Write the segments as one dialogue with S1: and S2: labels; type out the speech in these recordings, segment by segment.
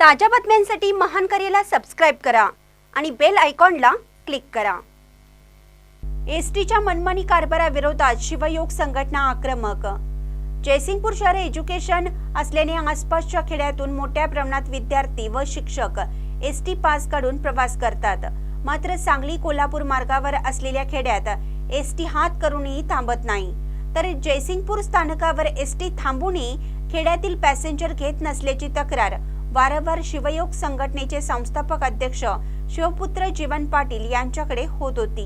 S1: ताज्या बातम्यांसाठी महान करेला सबस्क्राईब करा आणि बेल आयकॉनला क्लिक करा. एस टीच्या मनमानी कारभाराविरोधात शिवयोग संघटना आक्रमक. जयसिंगपूर शहर एज्युकेशन असल्याने आसपासच्या खेड्यातून मोठ्या प्रमाणात विद्यार्थी व शिक्षक एस टी पास काढून प्रवास करतात. मात्र सांगली कोल्हापूर मार्गावर असलेल्या खेड्यात एस टी हात करूनही थांबत नाही. तर जयसिंगपूर स्थानकावर एस टी थांबूनही खेड्यातील पॅसेंजर घेत नसल्याची तक्रार वारंवार शिवयोग संघटनेचे संस्थापक अध्यक्ष शिवपुत्र जीवन पाटील यांच्याकडे होत होती.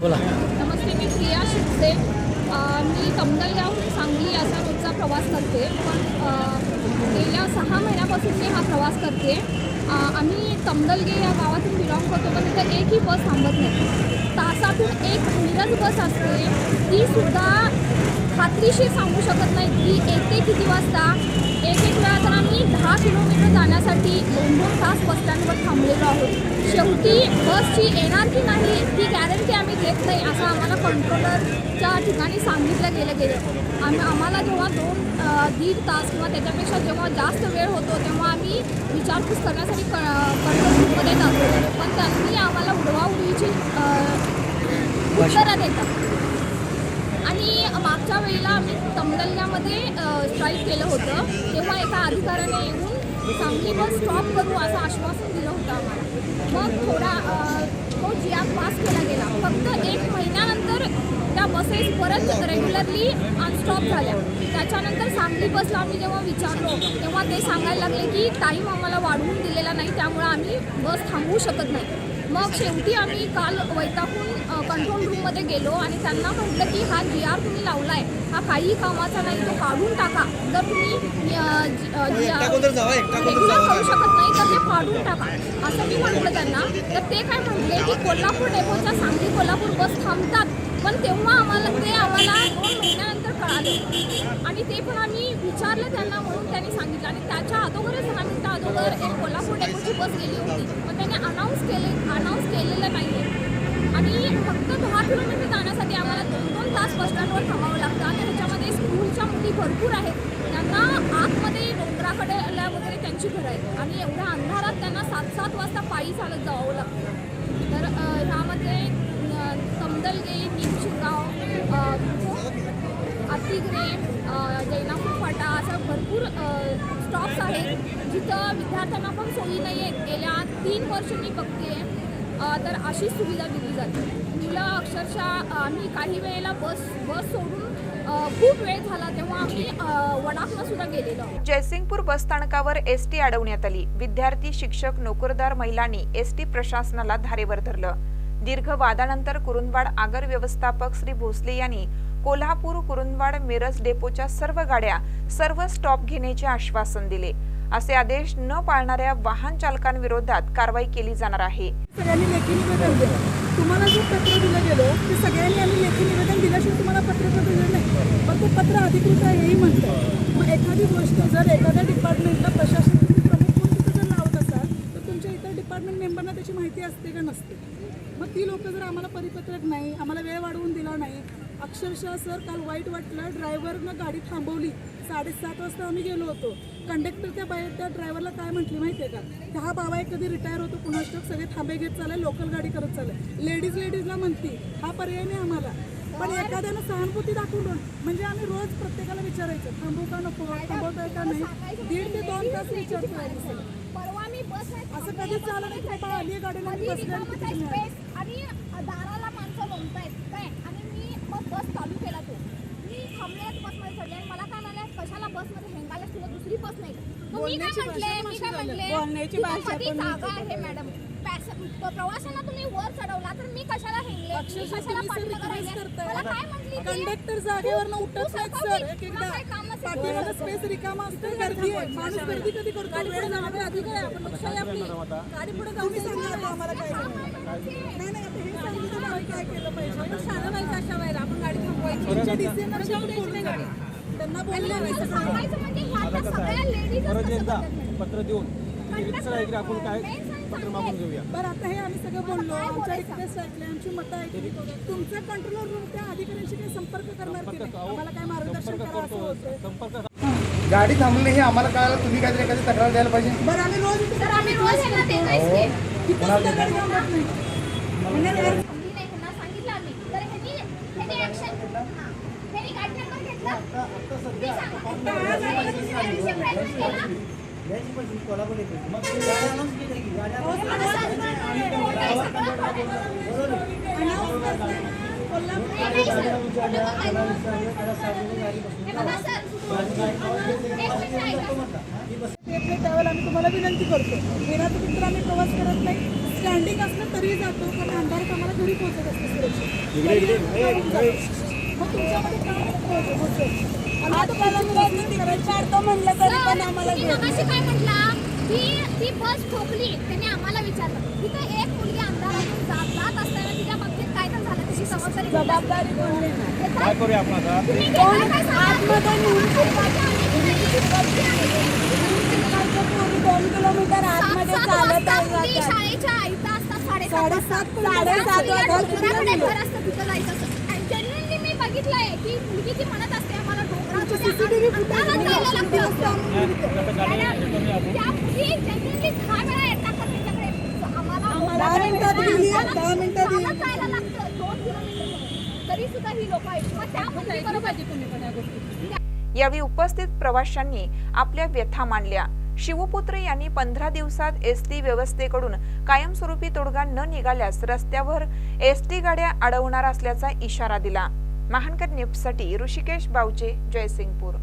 S2: बोला.
S3: नमस्ते मी प्रिया शिंदे. मी कमदलगावहून सांगली असा रोजचा प्रवास करते. पण गेल्या सहा महिन्यापासून मी हा प्रवास करते. आम्ही कमदलगे या गावातून बिलॉंग करतो पण तिथं एकही बस थांबत नाही. तासातून एक मिरज बस असते. ती सुद्धा खात्रीशीर सांगू शकत नाही. की येते किती वाजता एक एक वेळा तर आम्ही दहा किलोमीटर जाण्यासाठी दोन दोन तास बसस्टँडवर थांबलेलो आहोत. शेवटी बसची येणार की नाही ती गॅरंटी आम्ही देत नाही असं आम्हाला कंट्रोलरच्या ठिकाणी सांगितलं गेलं गेलं. आम्ही आम्हाला जेव्हा दोन दीड तास किंवा त्याच्यापेक्षा जेव्हा जास्त वेळ होतो तेव्हा आम्ही विचारपूस करण्यासाठी क कंट्रोलमध्ये जातो पण त्यांनी आम्हाला उडवाउडवीची अ, उत्तरं देतात. आणि मागच्या वेळेला आम्ही तमदल्यामध्ये स्ट्राईक केलं होतं. तेव्हा एका अधिकाऱ्याने येऊन सांगली बस स्टॉप करू असं आश्वासन दिलं होतं आम्हाला. मग थोडा अ, तो जियात पास केला गेला. फक्त एक महिन्यानंतर त्या बसेस परत रेग्युलरली अनस्टॉप झाल्या. त्याच्यानंतर सांगली बसला आम्ही जेव्हा विचारलो तेव्हा ते सांगायला लागले की टाईम आम्हाला वाढवून दिलेला नाही त्यामुळे आम्ही बस थांबवू शकत नाही. मग शेवटी आम्ही काल वैतागून कंट्रोल रूममध्ये गेलो आणि त्यांना म्हटलं की हा जी आर तुम्ही लावलाय हा काही कामाचा नाही तो काढून टाका. जर तुम्ही रेग्युलर करू शकत नाही तर ते काढून टाका. असं मी म्हटलं त्यांना. तर ते काय म्हटले की कोल्हापूर डेपोच्या सांगली कोल्हापूर बस थांबतात. पण तेव्हा आम्हाला ते आम्हाला दोन महिन्यानंतर कळालं. आणि ते पण आम्ही विचारलं त्यांना म्हणून त्यांनी सांगितलं. आणि त्याच्या अगोदरच दहा मिनटं अगोदर एक कोल्हापूर डेपोची बस गेली होती. पण त्यांनी अनाऊन्स केले अनाऊन्स केलेलं नाही आहे आणि फक्त दहा किलोमीटर जाण्यासाठी आम्हाला दोन दोन तास बस स्टँडवर थांबावं लागतं. आणि ह्याच्यामध्ये स्कूलच्या मुली भरपूर आहेत. त्यांना आतमध्ये डोंगराकडे आल्या वगैरे त्यांची घरं आहेत आणि एवढ्या अंधारात त्यांना सात सात वाजता पायी चालत जावं लागतं. तर ह्या तमदलगे निमशिगाव अतिग्रे जैनापूर फाटा असं भरपूर स्टॉप्स आहेत जिथं विद्यार्थ्यांना पण सोयी नाही आहेत गेल्या तीन वर्ष मी बघते तर अशी सुविधा दिली जाते. मुलं अक्षरशः आम्ही काही वेळेला बस बस सोडून खूप वेळ झाला तेव्हा आम्ही वडापला सुद्धा गेलेलो.
S4: जयसिंगपूर बसस्थानकावर एस टी अडवण्यात आली. विद्यार्थी शिक्षक नोकरदार महिलांनी एस टी प्रशासनाला धारेवर धरलं. दीर्घ वादानंतर कुरुंदवाड आगर व्यवस्थापक श्री भोसले यांनी कोल्हापूर कुरुंदवाड मिरज डेपोच्या सर्व गाड्या सर्व स्टॉप घेण्याचे आश्वासन दिले. असे आदेश न पाळणाऱ्या वाहन चालकांविरोधात कारवाई केली जाणार आहे.
S5: सगळ्यांनी लेखी निवेदन दिलं. तुम्हाला जे पत्र दिलं गेलं ते सगळ्यांनी आम्ही लेखी निवेदन दिल्याशिवाय तुम्हाला पत्र दिलं नाही. पण ते पत्र अधिकृत आहे हेही म्हणतं मग एखादी गोष्ट जर एखाद्या डिपार्टमेंटला प्रशासन तुम्ही प्रमुख म्हणून तिथं जर लावत असाल तर तुमच्या इतर डिपार्टमेंट मेंबरना त्याची माहिती असते का नसते मग ती लोक जर आम्हाला परिपत्रक नाही आम्हाला वेळ वाढवून दिला नाही. अक्षरशः सर काल वाईट वाटलं ड्रायव्हरनं गाडी थांबवली. साडेसात वाजता आम्ही गेलो होतो. कंडक्टर त्या बाहेर त्या ड्रायव्हरला काय म्हटली माहिती आहे का? की हा बाबा एक कधी रिटायर होतो कुणास ठाऊक सगळे थांबे घेत चालले लोकल गाडी करत चालले. लेडीज लेडीजला म्हणती हा पर्याय नाही आम्हाला. पण एखाद्यानं सहानुभूती दाखवून म्हणजे आम्ही रोज प्रत्येकाला विचारायचं थांबू का नको? थांबवतोय का नाही? दीड ते दोन तास विचारतो असं कधीच झालं नाही. गाडीला आणि
S3: दाराला माणसं लोंबतायत काय? आणि मी मग बस चालू केला तो. मी थांबले बसमध्ये चढले आणि मला काय म्हणाले कशाला बसमध्ये हेंगायला तुला दुसरी बस नाही? मग मी काय म्हटले? मी काय. म्हटले? जागा आहे मॅडम? प्रवाशांना तुम्ही वर चढवला तर मी कशाला हेंगले कशाला. मला काय म्हटली?
S5: कंडक्टर जागेवरनं
S3: तू-
S5: उठत नाहीत सर. एक एकदा
S3: काय?
S5: पाठीमागं स्पेस रिकामा असतो गर्दी आहे. माणूस गर्दी कधी करतो? वेळ झाल्यावर अधिकार आहे. आपण लोकशाही आपली गाडी पुढे तुम्ही सांगा आता आम्हाला काय. नाही नाही आता हे सांगितलं तर आम्ही काय केलं पाहिजे? शाळा व्हायचं अशा वेळेला आपण गाडी थांबवायची. बोलले गाडी त्यांना बोलले नाही. सगळं
S3: म्हणजे ह्या सगळ्या मॅडम?
S2: पत्र देऊन. आपण काय? पत्र मागून घेऊया.
S5: बरं आता हे आम्ही सगळं बोललो आमच्या रिक्वेस्ट ऐकले आमची मतं ऐकली. तुमचा कंट्रोलर रूम त्या अधिकाऱ्यांशी काही संपर्क करणार की नाही? आम्हाला काय मार्गदर्शन
S2: संपर्क
S5: करा असं
S2: करतो.
S5: होतं
S2: संपर्क गाडी थांबली हे आम्हाला कळालं तुम्ही काहीतरी एखादी तक्रार द्यायला पाहिजे.
S5: बरं आम्ही रोज
S3: आम्ही रोज यांना.
S5: किती घेऊन जात नाही. म्हणजे
S3: आम्ही नाही त्यांना सांगितलं आम्ही. तर ह्यांनी ह्यांनी ऍक्शन ह्यांनी गाडी नंबर घेतला. तुम्ही सांगा. त्या दिवशी प्रयत्न केला. हे
S5: त्यावेळेला आम्ही तुम्हाला विनंती करतो येण्यातून तर आम्ही प्रवास करत नाही स्टँडिंग असलं तरी जातो कारण अंधारात आम्हाला घरी पोहोचत असते सुरक्षित मग तुमच्यामध्ये काय होतं?
S3: ती बस ठोकली. त्यांनी आम्हाला विचारलं. तिथे एक मुलगी अंधारातून जात जात असताना तिच्या बाबतीत काय तर झालं जबाबदारी कोण
S5: जबाबदारी?
S2: काय करूया आपण आता?
S5: दोन किलोमीटर आतमध्ये चालत
S3: शाळेच्या आईता असतात साडेसात
S5: साडेसात
S3: वाजता. तिथं जायचं असतं. मी बघितलंय की मुलगी ती म्हणत असते दहा
S5: मिनिटात गेली दहा मिनिटात
S3: ही
S4: यावेळी उपस्थित प्रवाशांनी आपल्या व्यथा मांडल्या. शिवपुत्र यांनी पंधरा दिवसात एस टी व्यवस्थेकडून कायमस्वरूपी तोडगा न निघाल्यास रस्त्यावर एस टी गाड्या अडवणार असल्याचा इशारा दिला. महानकर न्यूजसाठी ऋषिकेश बावचे जयसिंगपूर.